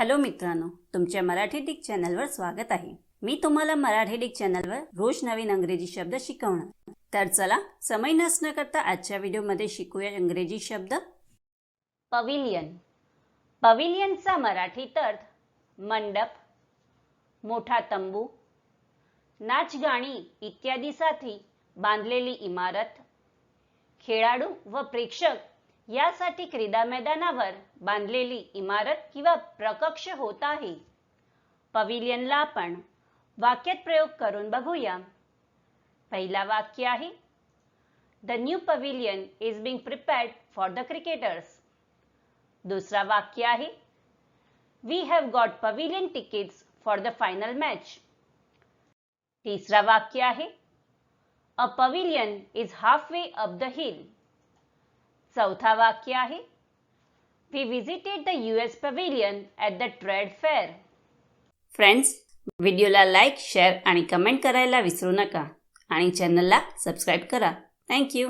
Hello मित्रांनो तुमच्या Marathi Dick चॅनलवर स्वागत आहे. मी तुम्हाला मराठी डिक चॅनलवर रोज नवीन अंग्रेजी शब्द शिकवणार. तर चला समय नसणं करता आजच्या व्हिडिओमध्ये शिकूया इंग्रजी शब्द. पविलियन पविलियनचा मराठी अर्थ मंडप मोठा तंबू नाच गाणी इत्यादीसाठी बांधलेली इमारत खेळाडू व प्रेक्षक यासाठी क्रीडा मैदानावर बांधलेली इमारत किंवा प्रकक्ष होत आहे. पविलियनला आपण वाक्यात प्रयोग करून बघूया. पहिला वाक्य आहे the new pavilion is being prepared for the cricketers दुसरा वाक्य आहे we have got pavilion tickets for the final match तिसरा वाक्य आहे a pavilion is half way up the hill चौथा वाक्य आहे. We visited the U S pavilion at the trade fair friends व्हिडिओला लाईक शेअर आणि कमेंट करायला विसरू नका. आणि चॅनलला सबस्क्राईब करा. थँक्यू